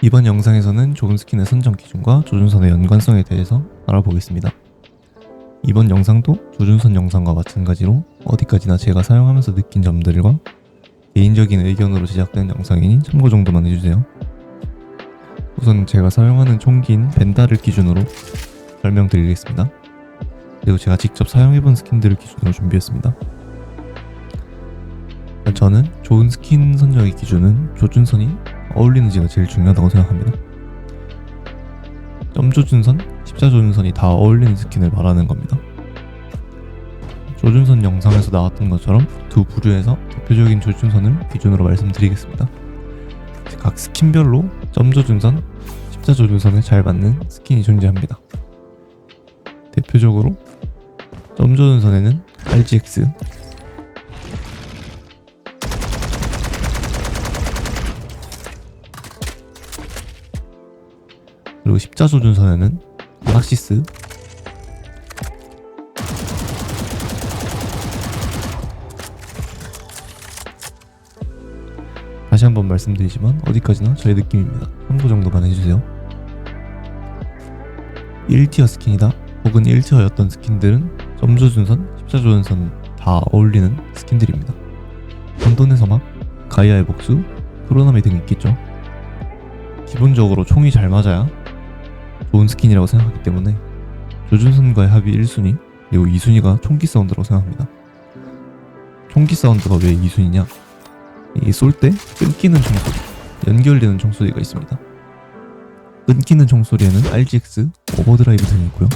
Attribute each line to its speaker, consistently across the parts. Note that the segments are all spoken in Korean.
Speaker 1: 이번 영상에서는 좋은 스킨의 선정 기준과 조준선의 연관성에 대해서 알아보겠습니다. 이번 영상도 조준선 영상과 마찬가지로 어디까지나 제가 사용하면서 느낀 점들과 개인적인 의견으로 제작된 영상이니 참고 정도만 해주세요. 우선 제가 사용하는 총기인 벤다를 기준으로 설명드리겠습니다. 그리고 제가 직접 사용해본 스킨들을 기준으로 준비했습니다. 저는 좋은 스킨 선정의 기준은 조준선이 어울리는지가 제일 중요하다고 생각합니다. 점조준선, 십자조준선이 다 어울리는 스킨을 말하는 겁니다. 조준선 영상에서 나왔던 것처럼 두 부류에서 대표적인 조준선을 기준으로 말씀드리겠습니다. 각 스킨별로 점조준선, 십자조준선에 잘 맞는 스킨이 존재합니다. 대표적으로 점조준선에는 RGX, 그리고 십자조준선에는 아락시스 다시 한번 말씀드리지만 어디까지나 저의 느낌입니다. 참고 정도만 해주세요. 1티어 스킨이다 혹은 1티어였던 스킨들은 점조준선, 십자조준선 다 어울리는 스킨들입니다. 혼돈의 서막, 가이아의 복수, 프로나미 등 있겠죠. 기본적으로 총이 잘 맞아야 좋은 스킨이라고 생각하기 때문에 조준선과의 합이 1순위 그리고 2순위가 총기 사운드라고 생각합니다. 총기 사운드가 왜 2순위냐? 이 쏠 때 끊기는 총소리, 연결되는 총소리가 있습니다. 끊기는 총소리에는 RGX, 오버드라이브 등이 있고요.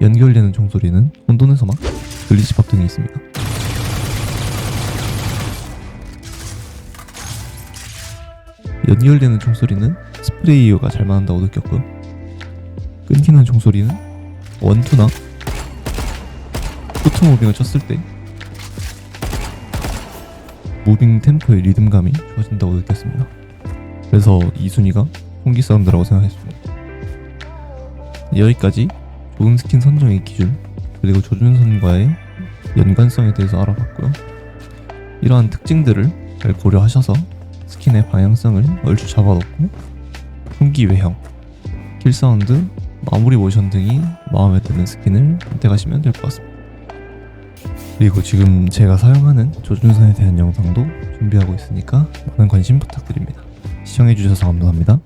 Speaker 1: 연결되는 총소리는 혼돈의 서막, 글리치팝 등이 있습니다. 연결되는 총소리는 스프레이어가 잘 맞는다고 느꼈고요. 끊기는 총소리는 원투나 포트 무빙을 쳤을 때 무빙 템포의 리듬감이 좋아진다고 느꼈습니다. 그래서 이 순위가 총기 사운드라고 생각했습니다. 여기까지 좋은 스킨 선정의 기준 그리고 조준선과의 연관성에 대해서 알아봤고요. 이러한 특징들을 잘 고려하셔서 스킨의 방향성을 얼추 잡아놓고 총기 외형, 킬 사운드, 마무리 모션 등이 마음에 드는 스킨을 선택하시면 될 것 같습니다. 그리고 지금 제가 사용하는 조준선에 대한 영상도 준비하고 있으니까 많은 관심 부탁드립니다. 시청해주셔서 감사합니다.